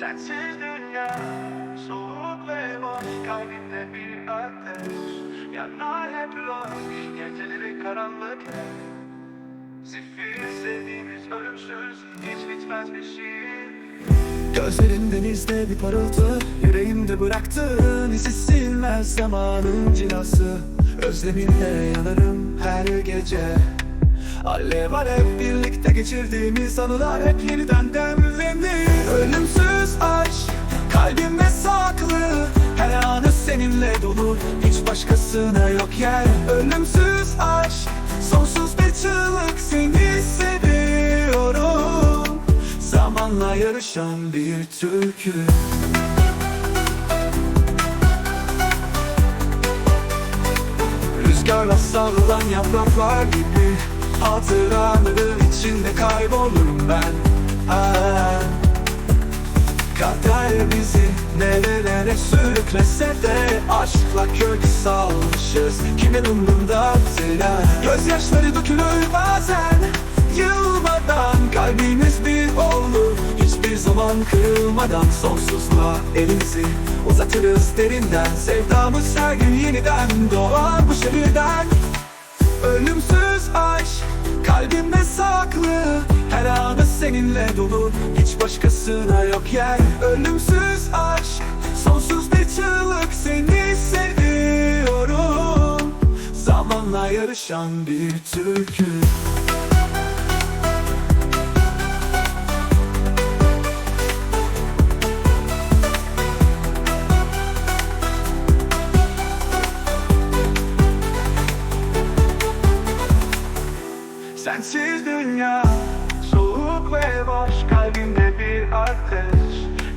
Sensiz dünya soğuk ve boş Kalbimde bir ateş. Yanar hep loş Geceleri karanlık. Zifir sevdiğimiz ölümsüz Hiç bitmez bir şiir. Gözlerin denizde bir parıltı Yüreğimde bıraktığın izi silmez zamanın cilası. Özleminle yanarım her gece. Alev alev birlikte geçirdiğimiz anılar hep yeniden demlenir başkasına yok yer. Ölümsüz aşk sonsuz bir çığlık seni seviyorum. Zamanla yarışan bir türkü. Rüzgarla savrulan yapraklar gibi Hatıraların içinde kaybolurum ben. Aa, Kader bizi nerelere sürüklese de Aşkla kök salmışız. Kimin umrunda zira Gözyaşları dökülür bazen Yılmadan kalbimiz bir olur. Hiçbir zaman kırılmadan sonsuzluğa elimizi uzatırız derinden. Sevdamız her gün yeniden doğar bu şehirden. Ölümsüz aşk kalbimde saklı Her anı seninle dolu. Hiç başkasına yok yer. Ölümsüz aşk sonsuz bir çığlık. Seni seviyorum. Zamanla yarışan bir türkü. Sensiz dünya ve boş Kalbimde bir ateş.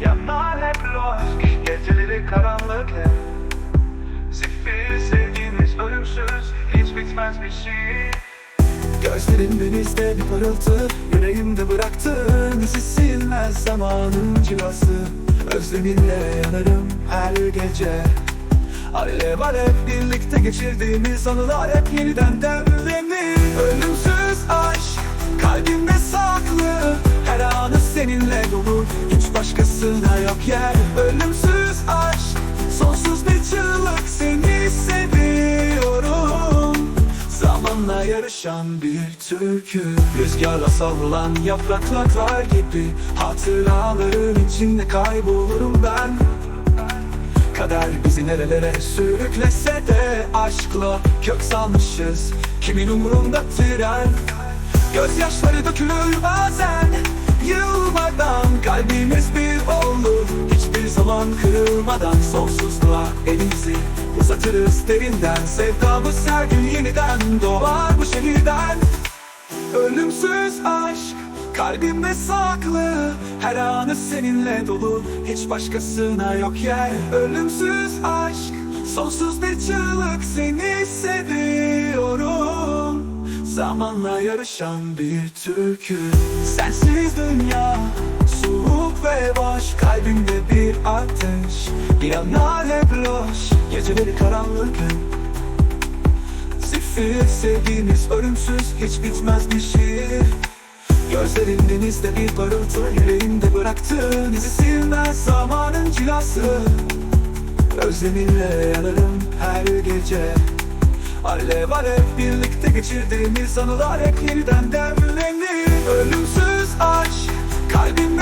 Yanar hep loş Geceleri karanlık hep. Zifir sevgimiz ölümsüz hiç bitmez bir şiir Gözlerin denizde bir parıltı Yüreğimde bıraktığın izi zamanın cilası Özleminle yanarım her gece. Alev alev birlikte geçirdiğimiz anılar hep yeniden demlenir Ölümsüz aşk kalbimde başkasına yok yer. Ölümsüz aşk sonsuz bir çığlık. Seni seviyorum. Zamanla yarışan bir türkü. Rüzgarla savrulan yapraklar gibi. Hatıraların içinde kaybolurum ben. Kader bizi nerelere sürüklese de Aşkla kök salmışız. Kimin umurunda tren? Gözyaşları dökülür bazen. Yılmadan kalbimiz bir Zaman kırılmadan Sonsuzluğa elimizi uzatırız derinden. Sevdamız her gün yeniden doğar bu şehirden. Ölümsüz aşk kalbimde saklı. Her anı seninle dolu hiç başkasına yok yer. Ölümsüz aşk sonsuz bir çığlık seni seviyorum. Zamanla yarışan bir türkü. Sensiz dünya soğuk ve boş Kalbimde bir ateş. Yanar hep loş Geceleri karanlık Zifir sevgimiz ölümsüz hiç bitmez bir şiir. Gözlerin denizde bir parıltı Yüreğimde bıraktığın izi silmez zamanın cilası. Özleminle yanarım her gece. Alev alev birlikte geçirdiğimiz anılar hep yeniden demlenir. Ölümsüz aşk kalbimde